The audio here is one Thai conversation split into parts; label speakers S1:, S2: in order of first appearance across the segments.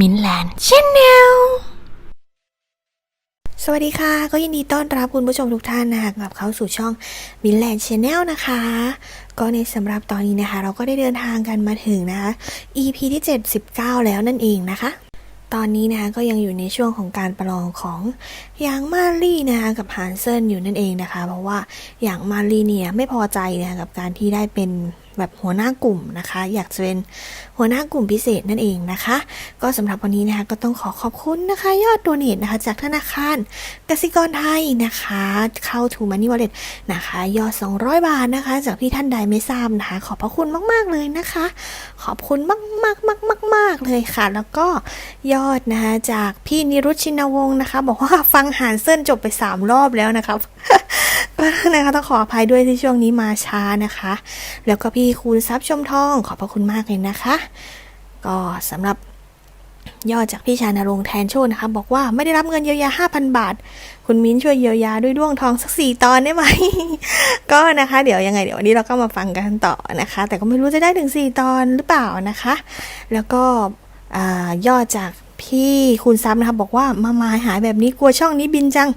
S1: มินแลนด์ชแนล
S2: สวัสดีค่ะ ก็ยินดีต้อนรับคุณผู้ชมทุกท่านนะคะกลับเข้าสู่ช่องมินแลนด์ชแนลนะคะ ก็ในสำหรับตอนนี้นะคะ เราก็ได้เดินทางกันมาถึงนะคะ EP ที่ 79 แล้วนั่นเองนะคะ ตอนนี้นะคะก็ยังอยู่ในช่วงของการประลองของยางมารี่นะคะกับฮานเซนอยู่นั่นเองนะคะ เพราะว่าอย่างมารี่เนี่ยไม่พอใจนะคะกับการที่ได้เป็น แบบหัวหน้ากลุ่มนะคะ อยากจะเป็นหัวหน้ากลุ่มพิเศษนั่นเองนะคะ ก็สำหรับวันนี้นะคะก็ต้องขอขอบคุณนะคะ ยอดโดเนทนะคะ จากธนาคารกสิกรไทยนะคะ เข้าถูมันนี่วอลเล็ตนะคะ ยอด 200 บาทนะคะ จากที่ท่านใดไม่ทราบนะคะ ขอบพระคุณมากๆเลยนะคะ ขอบคุณมากมากมากมากมากเลยค่ะ แล้วก็ยอดนะคะจากพี่นิรุชินวงศ์นะคะ บอกว่าฟังหานเซินจบไป 3 รอบแล้วนะครับ ก็นะคะต้องขออภัยด้วยที่ช่วงนี้มาช้านะคะ แล้วก็พี่คูณทรัพย์ชมทอง ขอบพระคุณมากเลยนะคะ ก็สำหรับยอดจากพี่ชานรงค์แทนโชคนะคะ บอกว่าไม่ได้รับเงินเยียวยา 5,000 บาท คุณมิ้นช่วยเยียวยาด้วยด้วงทองสักสี่ตอนได้ไหม ก็นะคะ เดี๋ยวยังไงเดี๋ยววันนี้เราก็มาฟังกันต่อนะคะ แต่ก็ไม่รู้จะได้ถึง 4 ตอนหรือเปล่านะคะ แล้วก็ยอดจาก พี่คุณซับนะคะบอกว่ามามาหายแบบนี้กลัวช่องนี้บินจัง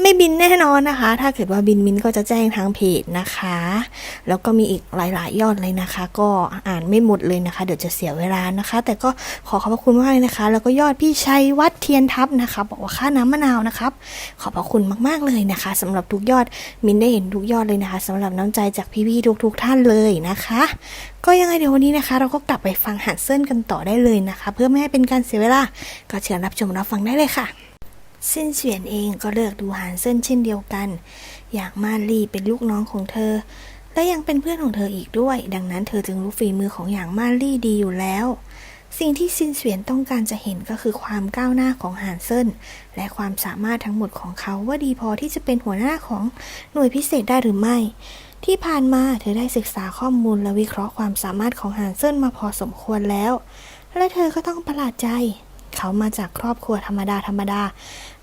S2: ไม่บินแน่นอนนะคะ ถ้าเกิดว่าบินมินก็จะแจ้งทางเพจนะคะ แล้วก็มีอีกหลาย ๆ ยอดเลยนะคะ ก็อ่านไม่หมดเลยนะคะ เดี๋ยวจะเสียเวลานะคะ แต่ก็ขอขอบพระคุณมากเลยนะคะ แล้วก็ยอดพี่ชัยวัดเทียนทัพนะคะ บอกว่าค่าน้ำมะนาวนะครับ ขอบพระคุณมาก ๆ เลยนะคะสำหรับทุกยอดมินได้เห็นทุกยอดเลยนะคะสำหรับน้ำใจจากพี่ๆทุก ๆ ท่านเลยนะคะก็ยังไงเดี๋ยววันนี้นะคะ เราก็กลับไปฟังหันเซินกันต่อได้เลยนะคะ เพื่อไม่ให้เป็นการเสียเวลา ก็เชิญรับชมรับฟังได้เลยค่ะซินเฉียนเองก็เลือกดูหานเซินเช่นเดียวกัน อยากมาลี่เป็นลูกน้องของเธอ และยังเป็นเพื่อนของเธออีกด้วย ดังนั้นเธอจึงรู้ฝีมือของอย่างมาลี่ดีอยู่แล้ว สิ่งที่ซินเสวียนต้องการจะเห็นก็คือความก้าวหน้าของหานเซินและความสามารถทั้งหมดของเขาว่าดีพอที่จะเป็นหัวหน้าของหน่วยพิเศษได้หรือไม่ ที่ผ่านมาเธอได้ศึกษาข้อมูลและวิเคราะห์ความสามารถของหานเซินมาพอสมควรแล้ว และเธอก็ต้องประหลาดใจ เขามาจากครอบครัวธรรมดาธรรมดา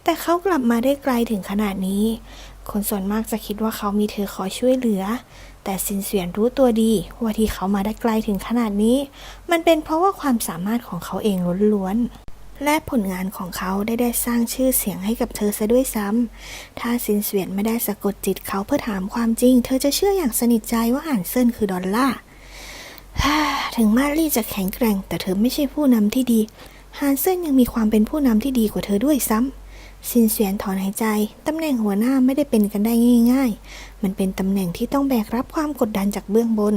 S2: แต่เขากลับมาได้ไกลถึงขนาดนี้ คนส่วนมากจะคิดว่าเขามีเธอคอยช่วยเหลือ แต่ซินเสวียนรู้ตัวดีว่าที่เขามาได้ไกลถึงขนาดนี้ มันเป็นเพราะว่าความสามารถของเขาเองล้วนๆ และผลงานของเขาได้ได้สร้างชื่อเสียงให้กับเธอซะด้วยซ้ำ ถ้าซินเสวียนไม่ได้สะกดจิตเขาเพื่อถามความจริง เธอจะเชื่ออย่างสนิทใจว่าอ่านเซินคือดอลล่าถึงมารี่จะแข็งแกร่ง แต่เธอไม่ใช่ผู้นำที่ดี ฮานเซนยังมีความเป็นผู้นำที่ดีกว่าเธอด้วยซ้ำซินเสวียนถอนหายใจ ตำแหน่งหัวหน้าไม่ได้เป็นกันได้ง่าย ๆ มันเป็นตำแหน่งที่ต้องแบกรับความกดดันจากเบื้องบน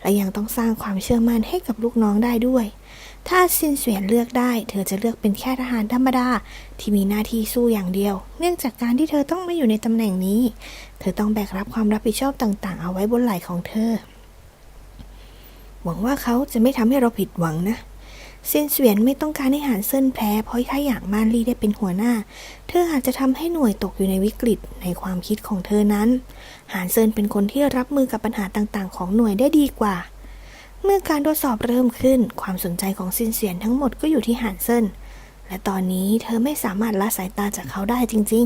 S2: และยังต้องสร้างความเชื่อมั่นให้กับลูกน้องได้ด้วย ถ้าซินเสวียนเลือกได้ เธอจะเลือกเป็นแค่ทหารธรรมดา ที่มีหน้าที่สู้อย่างเดียว เนื่องจากการที่เธอต้องม่อยู่ในตำแหน่งนี้ เธอต้องแบกรับความรับผิดชอบต่างๆ เอาไว้บนไหล่ของเธอ หวังว่าเขาจะไม่ทำให้เราผิดหวังนะเซนเสวียนไม่ต้องการให้หานเซินแพ้เพราะถ้าอยากมานลี่ได้เป็นหัวหน้า เธออาจจะทำให้หน่วยตกอยู่ในวิกฤตในความคิดของเธอนั้น หานเซินเป็นคนที่รับมือกับปัญหาต่างๆ ของหน่วยได้ดีกว่า เมื่อการทดสอบเริ่มขึ้น ความสนใจของซินเสียนทั้งหมดก็อยู่ที่หานเซินและตอนนี้เธอไม่สามารถละสายตาจากเขาได้จริง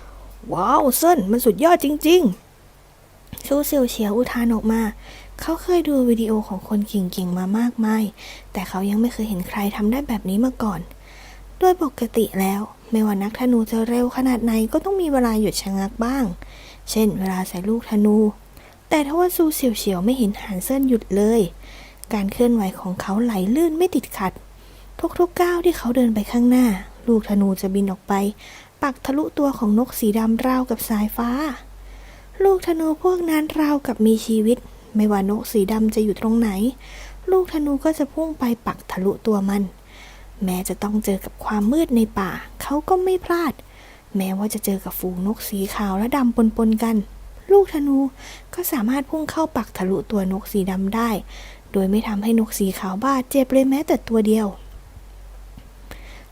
S2: ๆ ว้าวเซินมันสุดยอดจริง ๆ ซูเซียวเฉียวอุทานออกมา เขาเคยดูวิดีโอของคนเก่งๆมามากมาย แต่เขายังไม่เคยเห็นใครทำได้แบบนี้มาก่อน โดยปกติแล้ว ไม่ว่านักธนูจะเร็วขนาดไหนก็ต้องมีเวลาหยุดชะงักบ้าง เช่น เวลาใส่ลูกธนู แต่ถ้าว่าซูเฉียวเฉียวไม่เห็นหานเซินหยุดเลย การเคลื่อนไหวของเขาไหลลื่นไม่ติดขัด ทุกๆก้าวที่เขาเดินไปข้างหน้า ลูกธนูจะบินออกไป ปักทะลุตัวของนกสีดำราวกับสายฟ้า ลูกธนูพวกนั้นราวกับมีชีวิต ไม่ว่านกสีดำจะอยู่ตรงไหน ลูกธนูก็จะพุ่งไปปักทะลุตัวมัน แม้จะต้องเจอกับความมืดในป่า เขาก็ไม่พลาด แม้ว่าจะเจอกับฝูงนกสีขาวและดำปนๆกัน ลูกธนูก็สามารถพุ่งเข้าปักทะลุตัวนกสีดำได้ โดยไม่ทำให้นกสีขาวบาดเจ็บเลยแม้แต่ตัวเดียว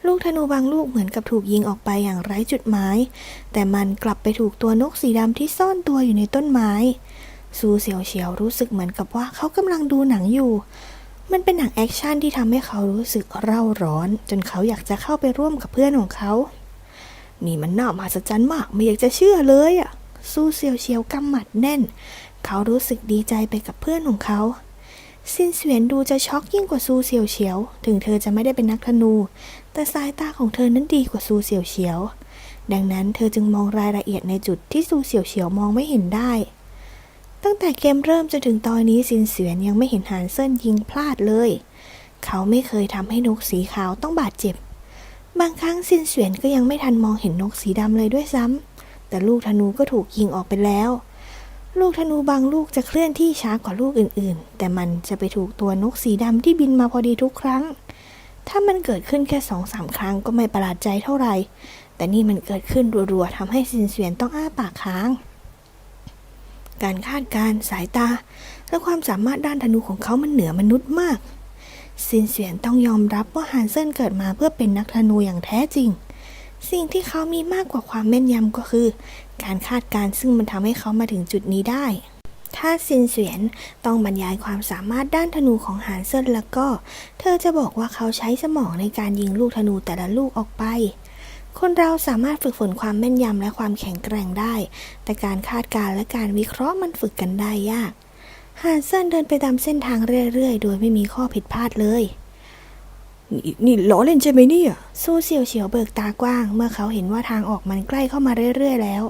S2: ลูกธนูบางลูกเหมือนกับถูกยิงออกไปอย่างไร้จุดหมาย แต่มันกลับไปถูกตัวนกสีดำที่ซ่อนตัวอยู่ในต้นไม้ ซูเสียวเฉียวรู้สึกเหมือนกับว่าเขากำลังดูหนังอยู่มันเป็นหนังแอคชั่นที่ทำให้เขารู้สึกเร่าร้อน จนเขาอยากจะเข้าไปร่วมกับเพื่อนของเขา นี่มันน่ามหัศจรรย์มาก ไม่อยากจะเชื่อเลยอะ ซูเสียวเฉียวกำหมัดแน่น เขารู้สึกดีใจไปกับเพื่อนของเขาซินเสวียนดูจะช็อกยิ่งกว่าซูเสี่ยวเฉียว ถึงเธอจะไม่ได้เป็นนักธนู แต่สายตาของเธอนั้นดีกว่าซูเสี่ยวเฉียว ดังนั้นเธอจึงมองรายละเอียดในจุดที่ซูเสี่ยวเฉียวมองไม่เห็นได้ ตั้งแต่เกมเริ่มจนถึงตอนนี้ซินเสวียนยังไม่เห็นหานเซินยิงพลาดเลย เขาไม่เคยทำให้นกสีขาวต้องบาดเจ็บ บางครั้งซินเสวียนก็ยังไม่ทันมองเห็นนกสีดำเลยด้วยซ้ำ แต่ลูกธนูก็ถูกยิงออกไปแล้ว ลูกธนูบางลูกจะเคลื่อนที่ช้ากว่าลูกอื่นๆ แต่มันจะไปถูกตัวนกสีดำที่บินมาพอดีทุกครั้ง ถ้ามันเกิดขึ้นแค่สองสามครั้งก็ไม่ประหลาดใจเท่าไหร่ แต่นี่มันเกิดขึ้นรัวๆทำให้ซินเสียนต้องอ้าปากค้าง การคาดการณ์สายตา และความสามารถด้านธนูของเขามันเหนือมนุษย์มากซินเสียนต้องยอมรับว่าฮานเซินเกิดมาเพื่อเป็นนักธนูอย่างแท้จริง สิ่งที่เขามีมากกว่าความแม่นยำก็คือ การคาดการณ์ซึ่งมันทำให้เขามาถึงจุดนี้ได้ ถ้าซินเสวียนต้องบรรยายความสามารถด้านธนูของฮานเซินแล้วก็ เธอจะบอกว่าเขาใช้สมองในการยิงลูกธนูแต่ละลูกออกไปคนเราสามารถฝึกฝนความแม่นยำและความแข็งแกร่งได้ แต่การคาดการณ์และการวิเคราะห์มันฝึกกันได้ยาก ฮานเซินเดินไปตามเส้นทางเรื่อยๆ โดยไม่มีข้อผิดพลาดเลย นี่ล้อเล่นใช่ไหมเนี่ยสู้เฉียวเฉียวเบิกตากว้าง เมื่อเขาเห็นว่าทางออกมันใกล้เข้ามาเรื่อย ๆ แล้ว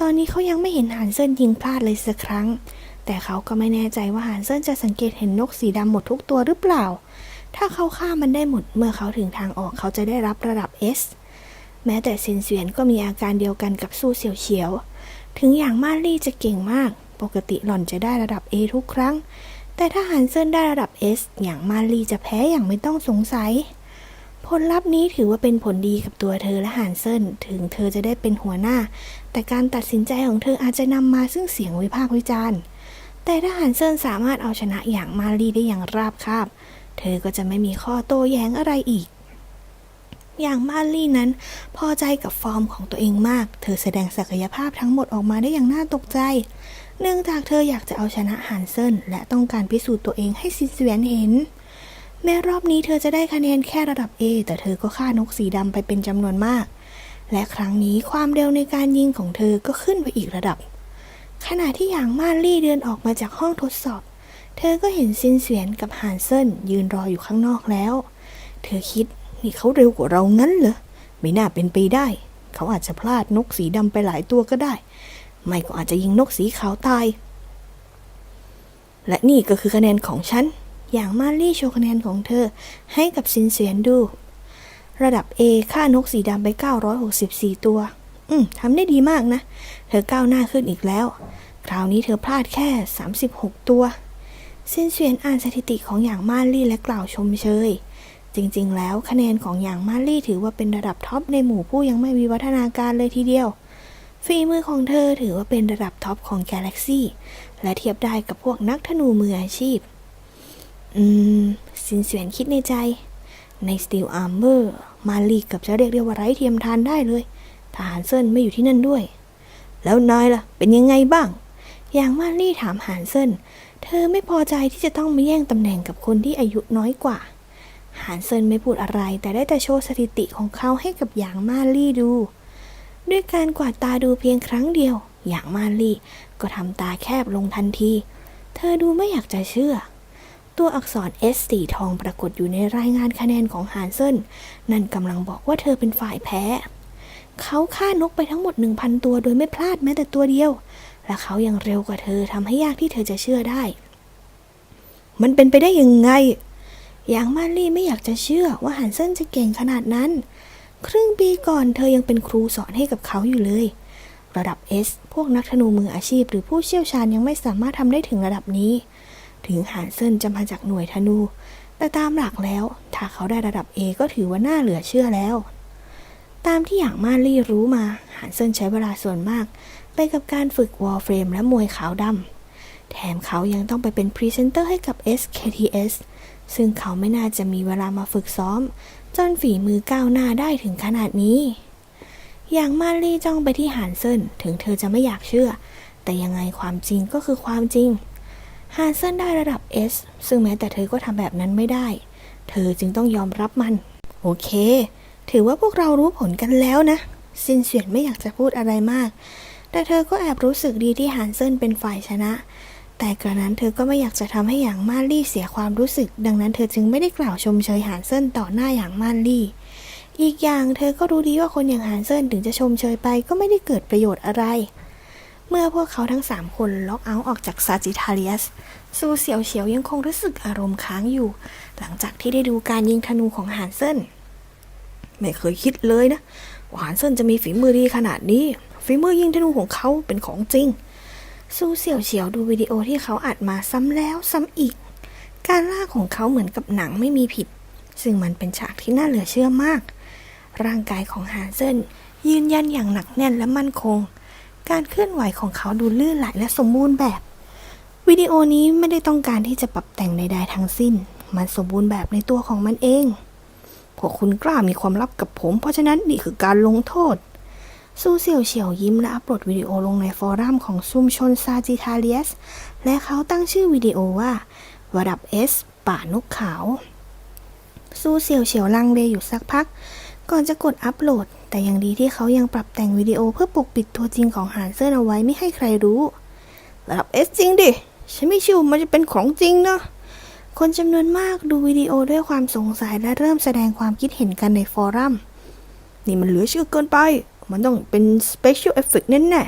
S2: ตอนนี้เขายังไม่เห็นหานเซินยิงพลาดเลยสักครั้ง แต่เขาก็ไม่แน่ใจว่าหานเซินจะสังเกตเห็นนกสีดำหมดทุกตัวหรือเปล่า ถ้าเขาฆ่ามันได้หมด เมื่อเขาถึงทางออกเขาจะได้รับระดับ S แม้แต่เซนเสวียนก็มีอาการเดียวกันกับสู้เฉียวเฉียว ถึงอย่างมาลี่จะเก่งมาก ปกติหล่อนจะได้ระดับ A ทุกครั้ง แต่ถ้าฮันเซินได้ระดับ S อย่างมาลีจะแพ้อย่างไม่ต้องสงสัย ผลลัพธ์นี้ถือว่าเป็นผลดีกับตัวเธอและฮันเซินถึงเธอจะได้เป็นหัวหน้า แต่การตัดสินใจของเธออาจจะนำมาซึ่งเสียงวิพากษ์วิจารณ์ แต่ถ้าฮันเซินสามารถเอาชนะอย่างมาลีได้อย่างราบคาบ เธอก็จะไม่มีข้อโต้แย้งอะไรอีกอย่างมาลีนั้น พอใจกับฟอร์มของตัวเองมาก เธอแสดงศักยภาพทั้งหมดออกมาได้อย่างน่าตกใจ เนื่องจากเธออยากจะเอาชนะฮันเซินและต้องการพิสูจน์ตัวเองให้ซินเสวียนเห็น แม้รอบนี้เธอจะได้คะแนนแค่ระดับ A แต่เธอก็ฆ่านกสีดำไปเป็นจำนวนมาก และครั้งนี้ความเร็วในการยิงของเธอก็ขึ้นไปอีกระดับ ขณะที่หยางมาลี่เดินออกมาจากห้องทดสอบ เธอก็เห็นซินเสวียนกับฮันเซินยืนรออยู่ข้างนอกแล้ว เธอคิดนี่เขาเร็วกว่าเรางั้นเหรอไม่น่าเป็นไปได้ เขาอาจจะพลาดนกสีดำไปหลายตัวก็ได้ ไม่ก็อาจจะยิงนกสีขาวตาย และนี่ก็คือคะแนนของฉัน อย่างมาลี่โชว์คะแนนของเธอ ให้กับซินเสียนดู ระดับ A ค่านกสีดำไป 964 ตัว อืมทำได้ดีมากนะ เธอก้าวหน้าขึ้นอีกแล้ว คราวนี้เธอพลาดแค่ 36 ตัวซินเสียนอ่านสถิติของอย่างมาลี่และกล่าวชมเชยจริง ๆ แล้วคะแนนของอย่างมาลี่ถือว่าเป็นระดับท็อปในหมู่ผู้ยังไม่มีวัฒนาการเลยทีเดียว ฝีมือของเธอถือว่าเป็นระดับท็อปของกาแล็กซี่ และเทียบได้กับพวกนักธนูมืออาชีพ อืม สินเสวียนคิดในใจ ใน Steel Armor มาลีกับจะเรียกได้ว่าไร้เทียมทานได้เลย ทหารเซินไม่อยู่ที่นั่นด้วย แล้วนายล่ะ เป็นยังไงบ้าง อย่างมาลี่ถามหานเซินเธอไม่พอใจที่จะต้องมาแย่งตำแหน่งกับคนที่อายุน้อยกว่าหานเซินไม่พูดอะไร แต่ได้แต่โชว์สถิติของเขาให้กับหยางมาลี่ดู ด้วยการกวาดตาดูเพียงครั้งเดียว อย่างมาลีก็ทำตาแคบลงทันที เธอดูไม่อยากจะเชื่อ ตัวอักษร S สีทองปรากฏอยู่ในรายงานคะแนนของฮานเซนนั่นกำลังบอกว่าเธอเป็นฝ่ายแพ้ เขาฆ่านกไปทั้งหมด 1,000 ตัวโดยไม่พลาดแม้แต่ตัวเดียว และเขายังเร็วกว่าเธอทำให้ยากที่เธอจะเชื่อได้ มันเป็นไปได้ยังไงอย่างมาลี่ไม่อยากจะเชื่อว่าฮันเซนจะเก่งขนาดนั้น ครึ่งปีก่อนเธอยังเป็นครูสอนให้กับเขาอยู่เลย ระดับ S พวกนักธนูมืออาชีพ หรือผู้เชี่ยวชาญยังไม่สามารถทำได้ถึงระดับนี้ ถึงหานเซินจะมาจากหน่วยธนู แต่ตามหลักแล้ว ถ้าเขาได้ระดับ A ก็ถือว่าน่าเหลือเชื่อแล้ว ตามที่อย่างมาลี่รู้มา หานเซินใช้เวลาส่วนมาก ไปกับการฝึกวอลเฟรมและมวยขาวดำแถมเขายังต้องไปเป็นพรีเซนเตอร์ให้กับ SKTS ซึ่งเขาไม่น่าจะมีเวลามาฝึกซ้อม จนฝีมือก้าวหน้าได้ถึงขนาดนี้ อย่างมาลี่จ้องไปที่หานเซินถึงเธอจะไม่อยากเชื่อ แต่ยังไงความจริงก็คือความจริงฮานเซินได้ระดับ S ซึ่งแม้แต่เธอก็ทำแบบนั้นไม่ได้ เธอจึงต้องยอมรับมัน โอเค ถือว่าพวกเรารู้ผลกันแล้วนะ ซินเสียนไม่อยากจะพูดอะไรมาก แต่เธอก็แอบรู้สึกดีที่ฮานเซินเป็นฝ่ายชนะ แต่กระนั้นเธอก็ไม่อยากจะทำให้หยางมาลี่เสียความรู้สึก ดังนั้นเธอจึงไม่ได้กล่าวชมเชยหานเซินต่อหน้าหยางมาลี่ อีกอย่างเธอก็รู้ดีว่าคนอย่างหานเซินถึงจะชมเชยไปก็ไม่ได้เกิดประโยชน์อะไร เมื่อพวกเขาทั้งสามคนล็อกเอาท์ออกจากซาจิทาเลียสซูเสี่ยวเฉียวยังคงรู้สึกอารมณ์ค้างอยู่ หลังจากที่ได้ดูการยิงธนูของหานเซินไม่เคยคิดเลยนะว่าหานเซินจะมีฝีมือดีขนาดนี้ฝีมือยิงธนูของเขาเป็นของจริง ซูเสี่ยวเฉียวดูวิดีโอที่เขาอัดมาซ้ำแล้วซ้ำอีก การล่าของเขาเหมือนกับหนังไม่มีผิด ซึ่งมันเป็นฉากที่น่าเหลือเชื่อมาก ร่างกายของฮานเซนยืนยันอย่างหนักแน่นและมั่นคง การเคลื่อนไหวของเขาดูลื่นไหลและสมบูรณ์แบบ วิดีโอนี้ไม่ได้ต้องการที่จะปรับแต่งใดๆทั้งสิ้น มันสมบูรณ์แบบในตัวของมันเองพวกคุณกล้ามีความลับกับผม เพราะฉะนั้นนี่คือการลงโทษ ซูเสี่ยวเฉียวยิ้มและอัปโหลดวิดีโอลงในฟอรัมของซุมชนซาจิทาเลียส และเขาตั้งชื่อวิดีโอว่าระดับ S ป่านกขาว ซูเสี่ยวเฉียวลังเลอยู่สักพัก ก่อนจะกดอัปโหลด แต่ยังดีที่เขายังปรับแต่งวิดีโอเพื่อปกปิดตัวจริงของหานเซินเอาไว้ไม่ให้ใครรู้ระดับ S จริงดิ ฉันไม่เชื่อมันจะเป็นของจริงเนาะคนจำนวนมากดูวิดีโอด้วยความสงสัยและเริ่มแสดงความคิดเห็นกันในฟอรัม นี่มันเหลือเชื่อเกินไป มันต้องเป็น special effect แน่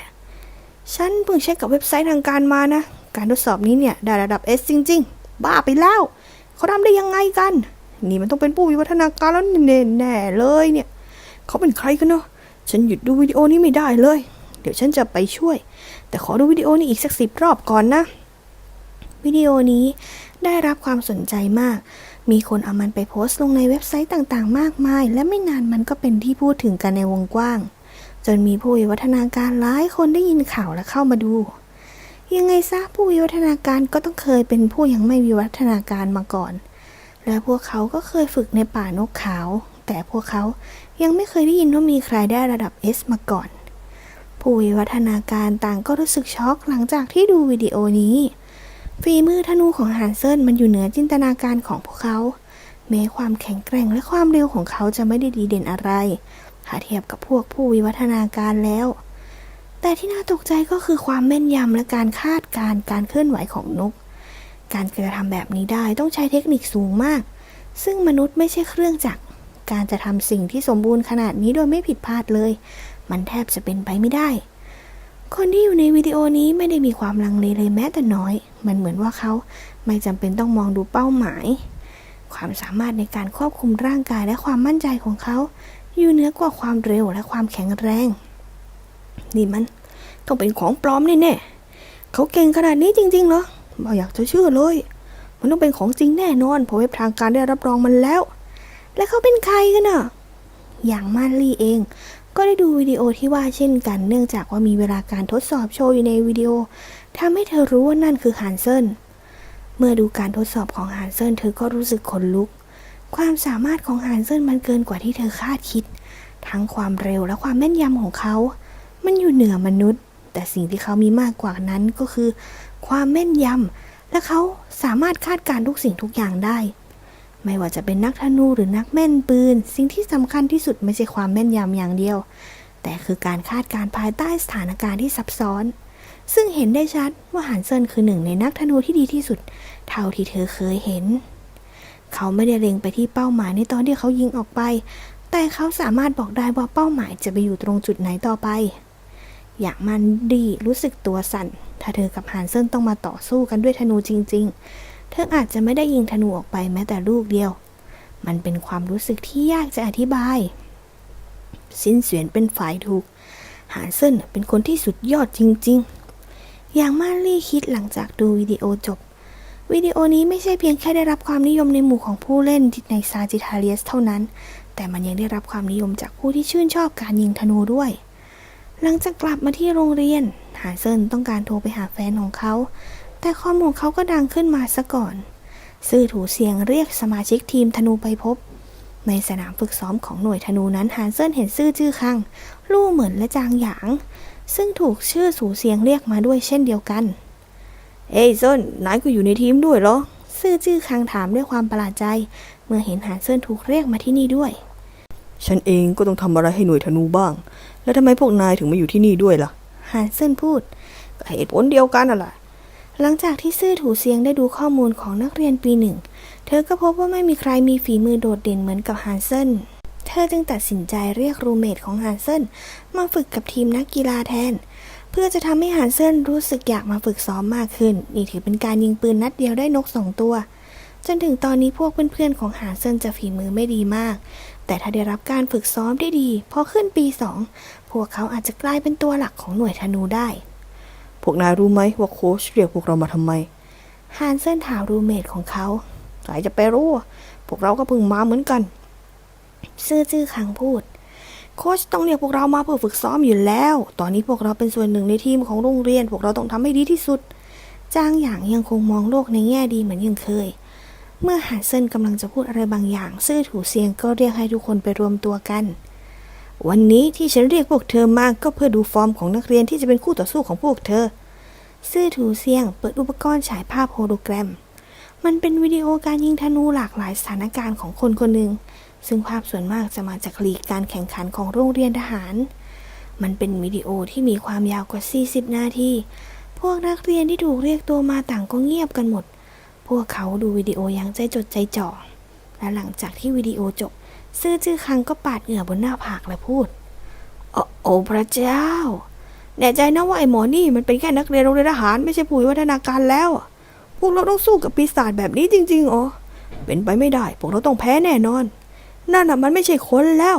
S2: ๆ ฉันเพิ่งเช็คกับเว็บไซต์ทางการมานะ การทดสอบนี้เนี่ย ได้ระดับ S จริง ๆ บ้าไปแล้ว เขาทำได้ยังไงกัน นี่มันต้องเป็นผู้วิวัฒนาการแล้วแน่ๆเลยเนี่ย เขาเป็นใครกันเนาะ ฉันหยุดดูวิดีโอนี้ไม่ได้เลย เดี๋ยวฉันจะไปช่วย แต่ขอดูวิดีโอนี้อีกสักสิบรอบก่อนนะ วิดีโอนี้ได้รับความสนใจมากมีคนเอามันไปโพสต์ลงในเว็บไซต์ต่างๆ มากมาย และไม่นานมันก็เป็นที่พูดถึงกันในวงกว้าง จนมีผู้วิวัฒนาการหลายคนได้ยินข่าวและเข้ามาดู ยังไงซะผู้วิวัฒนาการก็ต้องเคยเป็นผู้ยังไม่วิวัฒนาการมาก่อน และพวกเขาก็เคยฝึกในป่านกขาว แต่พวกเขายังไม่เคยได้ยินว่ามีใครได้ระดับ S มาก่อน ผู้วิวัฒนาการต่างก็รู้สึกช็อกหลังจากที่ดูวิดีโอนี้ฝีมือธนูของฮันเซิลมันอยู่เหนือจินตนาการของพวกเขาแม้ความแข็งแกร่งและความเร็วของเขาจะไม่ได้ดีเด่นอะไร ถ้าเทียบกับพวกผู้วิวัฒนาการแล้ว แต่ที่น่าตกใจก็คือความแม่นยำและการคาดการณ์การเคลื่อนไหวของนก การกระทำแบบนี้ได้ต้องใช้เทคนิคสูงมาก ซึ่งมนุษย์ไม่ใช่เครื่องจักร การจะทำสิ่งที่สมบูรณ์ขนาดนี้โดยไม่ผิดพลาดเลย มันแทบจะเป็นไปไม่ได้ คนที่อยู่ในวิดีโอนี้ไม่ได้มีความลังเลเลยแม้แต่น้อย มันเหมือนว่าเขาไม่จำเป็นต้องมองดูเป้าหมายความสามารถในการควบคุมร่างกายและความมั่นใจของเขา อยู่เหนือกว่าความเร็วและความแข็งแรง นี่มันต้องเป็นของปลอมแน่ๆเขาเก่งขนาดนี้จริงๆเหรอไม่อยากจะเชื่อเลย มันต้องเป็นของจริงแน่นอนเพราะเว็บทางการได้รับรองมันแล้ว และเขาเป็นใครกันน่ะ อย่างมานลี่เอง ก็ได้ดูวิดีโอที่ว่าเช่นกัน เนื่องจากว่ามีเวลาการทดสอบโชว์อยู่ในวิดีโอทำให้เธอรู้ว่านั่นคือฮันเซนเมื่อดูการทดสอบของฮันเซนเธอก็รู้สึกขนลุก ความสามารถของฮันเซินมันเกินกว่าที่เธอคาดคิด ทั้งความเร็วและความแม่นยำของเขา มันอยู่เหนือมนุษย์ แต่สิ่งที่เขามีมากกว่านั้นก็คือ ความแม่นยำ และเขาสามารถคาดการณ์ทุกสิ่งทุกอย่างได้ ไม่ว่าจะเป็นนักธนูหรือนักแม่นปืน สิ่งที่สำคัญที่สุดไม่ใช่ความแม่นยำอย่างเดียว แต่คือการคาดการณ์ภายใต้สถานการณ์ที่ซับซ้อน ซึ่งเห็นได้ชัดว่าฮันเซินคือหนึ่งในนักธนูที่ดีที่สุด เท่าที่เธอเคยเห็น เขาไม่ได้เล็งไปที่เป้าหมายในตอนที่เขายิงออกไป แต่เขาสามารถบอกได้ว่าเป้าหมายจะไปอยู่ตรงจุดไหนต่อไป อย่างมันดีรู้สึกตัวสั่น ถ้าเธอกับฮันเซินต้องมาต่อสู้กันด้วยธนูจริง ๆ เธออาจจะไม่ได้ยิงธนูออกไปแม้แต่ลูกเดียว มันเป็นความรู้สึกที่ยากจะอธิบายสินเสียนเป็นฝ่ายถูก หานเซินเป็นคนที่สุดยอดจริง ๆ อย่างมาลี่คิดหลังจากดูวิดีโอจบ วิดีโอนี้ไม่ใช่เพียงแค่ได้รับความนิยมในหมู่ของผู้เล่นในซาจิทาเลียสเท่านั้น แต่มันยังได้รับความนิยมจากผู้ที่ชื่นชอบการยิงธนูด้วย หลังจากกลับมาที่โรงเรียน หานเซินต้องการโทรไปหาแฟนของเขา แต่ข้อมูลเขาก็ดังขึ้นมาซะก่อน ซื่อถูเสียงเรียกสมาชิกทีมธนูไปพบ ในสนามฝึกซ้อมของหน่วยธนูนั้นฮานเซินเห็นซื่อจื้อคัง ลู่เหมือนและจางหยาง ซึ่งถูกชื่อสูเสียงเรียกมาด้วยเช่นเดียวกัน เอ้ยเซินนายก็อยู่ในทีมด้วยเหรอ ซื่อจื้อคังถามด้วยความประหลาดใจ เมื่อเห็นฮานเซินถูกเรียกมาที่นี่ด้วย
S3: ฉันเองก็ต้องทำอะไรให้หน่วยธนูบ้าง แล้วทำไมพวกนายถึงมาอยู่ที่นี่ด้วยล่ะ
S2: ฮานเซินพูด
S3: ก็เหตุผลเดียวกันน่ะแหละ
S2: หลังจากที่ซื่อถูเซียงได้ดูข้อมูลของนักเรียนปีหนึ่ง เธอก็พบว่าไม่มีใครมีฝีมือโดดเด่นเหมือนกับฮันเซนเธอจึงตัดสินใจเรียกรูเมทของฮันเซนมาฝึกกับทีมนักกีฬาแทน เพื่อจะทำให้ฮันเซนรู้สึกอยากมาฝึกซ้อมมากขึ้น นี่ถือเป็นการยิงปืนนัดเดียวได้นกสองตัว จนถึงตอนนี้พวกเพื่อนๆของฮันเซนจะฝีมือไม่ดีมาก แต่ถ้าได้รับการฝึกซ้อมได้ดี พอขึ้นปีสองพวกเขาอาจจะกลายเป็นตัวหลักของหน่วยธนูได้
S3: พวกนายรู้ไหมว่าโค้ชเรียกพวกเรามาทำไม
S2: ฮันเซนถามรูเมทของเขา
S3: ใครจะไปรู้อะพวกเราก็เพิ่งมาเหมือนกัน
S2: ซื่อจื้อขังพูด
S3: โค้ชต้องเรียกพวกเรามาเพื่อฝึกซ้อมอยู่แล้ว ตอนนี้พวกเราเป็นส่วนหนึ่งในทีมของโรงเรียน พวกเราต้องทำให้ดีที่สุด
S2: จางหยางยังคงมองโลกในแง่ดีเหมือนยังเคย เมื่อฮันเซินกำลังจะพูดอะไรบางอย่าง ซื่อถูเซียงก็เรียกให้ทุกคนไปรวมตัวกัน
S3: วันนี้ที่ฉันเรียกพวกเธอมาก็เพื่อดูฟอร์มของนักเรียนที่จะเป็นคู่ต่อสู้ของพวกเธอ
S2: ซื่อถูเซียงเปิดอุปกรณ์ฉายภาพโฮโลแกรม มันเป็นวิดีโอการยิงธนูหลากหลายสถานการณ์ของคนคนหนึ่ง ซึ่งภาพส่วนมากจะมาจากลีกการแข่งขันของโรงเรียนทหาร มันเป็นวิดีโอที่มีความยาวกว่า 40 นาที พวกนักเรียนที่ถูกเรียกตัวมาต่างก็เงียบกันหมด พวกเขาดูวิดีโออย่างใจจดใจจ่อ และหลังจากที่วิดีโอจบ ซื่อจื้อคังก็ปาดเหงื่อบนหน้าผากและพูด
S3: โอ้โอ้พระเจ้า แน่ใจนะว่าไอ้หมอนี่มันเป็นแค่นักเรียนโรงเรียนทหารไม่ใช่ผู้วิวัฒนาการแล้ว พวกเราต้องสู้กับปีศาจแบบนี้จริงๆอ๋อเป็นไปไม่ได้ พวกเราต้องแพ้แน่นอน นั่นน่ะมันไม่ใช่คนแล้ว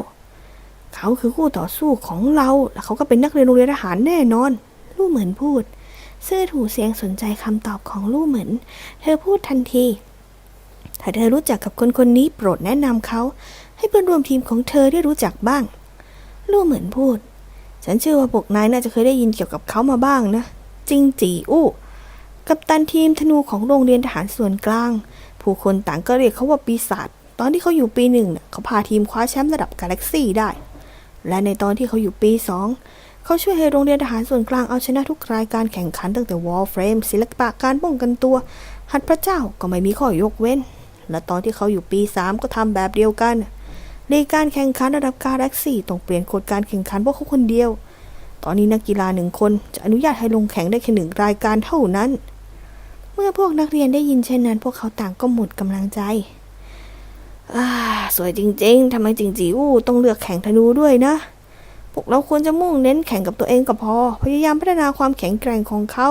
S3: เขาคือคู่ต่อสู้ของเรา และเขาก็เป็นนักเรียนโรงเรียนทหารแน่นอน
S2: ลู่เหมือนพูด ซื่อถูเสียงสนใจคำตอบของลู่เหมือน เธอพูดทันที ถ้าเธอรู้จักกับคนคนนี้โปรดแนะนำเขา ให้เพื่อนร่วมทีมของเธอได้รู้จักบ้าง ลู่เหมือนพูด
S3: ฉันเชื่อว่าพวกนายน่าจะเคยได้ยินเกี่ยวกับเขามาบ้างนะ จิงจีอู้กัปตันทีมธนูของโรงเรียนทหารส่วนกลาง ผู้คนต่างก็เรียกเขาว่าปีศาจ ตอนที่เขาอยู่ปีหนึ่งเขาพาทีมคว้าแชมป์ระดับกาแล็กซี่ได้ และในตอนที่เขาอยู่ปีสองเขาช่วยให้โรงเรียนทหารส่วนกลางเอาชนะทุกรายการแข่งขันตั้งแต่วอลเฟรมศิลปะการป้องกันตัว หัดพระเจ้าก็ไม่มีข้อยกเว้น และตอนที่เขาอยู่ปีสามก็ทำแบบเดียวกันในการแข่งขันระดับกาแล็กซี่ต้องเปลี่ยนกฎการแข่งขันเพราะเขาคนเดียว ตอนนี้นักกีฬาหนึ่งคนจะอนุญาตให้ลงแข่งได้แค่หนึ่งรายการเท่านั้น
S2: เมื่อพวกนักเรียนได้ยินเช่นนั้น พวกเขาต่างก็หมดกำลังใจ
S3: สวยจริงๆทำไมจริงจีอู้ต้องเลือกแข่งธนูด้วยนะ พวกเราควรจะมุ่งเน้นแข่งกับตัวเองก็พอ พยายามพัฒนาความแข็งแกร่งของเขา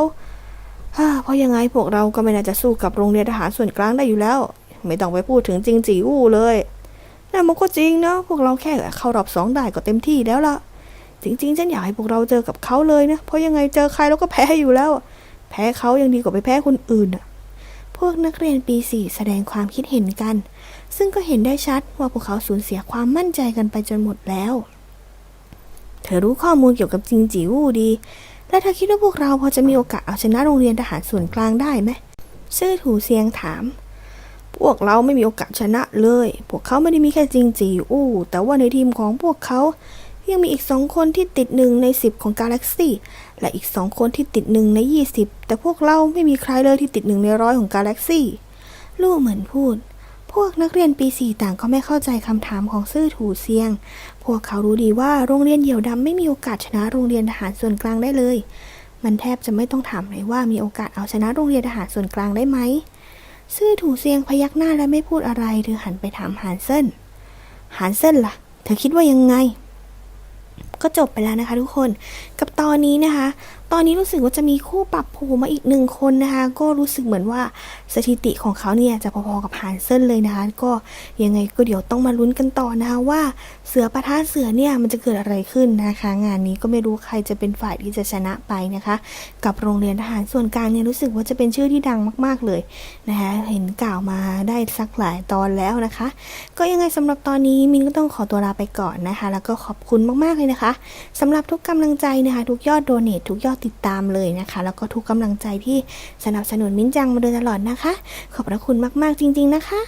S3: ฮ่าเพราะยังไงพวกเราก็ไม่น่าจะสู้กับโรงเรียนทหารส่วนกลางได้อยู่แล้ว ไม่ต้องไปพูดถึงจริงจีอู้เลยนั่นมันก็จริงเนาะพวกเราแค่เข้ารอบสองได้ก็เต็มที่แล้วล่ะ จริง ๆ ฉันอยากให้พวกเราเจอกับเขาเลยนะ เพราะยังไงเจอใครเราก็แพ้อยู่แล้ว แพ้เขายังดีกว่าไปแพ้คนอื่นอะ
S2: พวกนักเรียนปีสี่แสดงความคิดเห็นกัน ซึ่งก็เห็นได้ชัดว่าพวกเขาสูญเสียความมั่นใจกันไปจนหมดแล้ว
S3: เธอรู้ข้อมูลเกี่ยวกับจิงจีวูดี
S2: และเธอคิดว่าพวกเราพอจะมีโอกาสเอาชนะโรงเรียนทหารส่วนกลางได้ไหมซื่อถูเซียงถาม
S3: พวกเราไม่มีโอกาสชนะเลย พวกเขาไม่ได้มีแค่จิงจีอู้แต่ว่าในทีมของพวกเขายังมีอีกสองคนที่ติดหนึ่งในสิบของกาแล็กซี่และอีกสองคนที่ติดหนึ่งในยี่สิบแต่พวกเราไม่มีใครเลยที่ติดหนึ่งในร้อยของกาแล็กซี่
S2: ลู่เหมือนพูด พวกนักเรียนปีสี่ต่างก็ไม่เข้าใจคำถามของซื่อถูเซียง พวกเขารู้ดีว่าโรงเรียนเหยี่ยวดำไม่มีโอกาสชนะโรงเรียนทหารส่วนกลางได้เลย มันแทบจะไม่ต้องถามเลยว่ามีโอกาสเอาชนะโรงเรียนทหารส่วนกลางได้ไหม ซื่อถูเซียงพยักหน้าและไม่พูดอะไรเธอหันไปถามหานเซินหานเซินล่ะ เธอคิดว่ายังไง ก็จบไปแล้วนะคะทุกคน กับตอนนี้นะคะ ตอนนี้รู้สึกว่าจะมีคู่ปรับผูมาอีกหนึ่งคนนะคะ ก็รู้สึกเหมือนว่าสถิติของเขาเนี่ยจะพอๆกับฮานเซนเลยนะคะ ก็ยังไงก็เดี๋ยวต้องมาลุ้นกันต่อนะคะว่าเสือปะทะเสือเนี่ยมันจะเกิดอะไรขึ้นนะคะ งานนี้ก็ไม่รู้ใครจะเป็นฝ่ายที่จะชนะไปนะคะ กับโรงเรียนทหารส่วนกลางเนี่ยรู้สึกว่าจะเป็นชื่อที่ดังมาก ๆเลยนะคะเห็นกล่าวมาได้สักหลายตอนแล้วนะคะ ก็ยังไงสำหรับตอนนี้มินก็ต้องขอตัวลาไปก่อนนะคะ แล้วก็ขอบคุณมากๆเลยนะคะสำหรับทุกกำลังใจนะคะ ทุกยอดโดเนททุกยอดติดตามเลยนะคะ แล้วก็ทุกกำลังใจที่สนับสนุนมิ้นจังมาโดยตลอดนะคะ ขอบพระคุณมากๆจริง ๆ นะคะ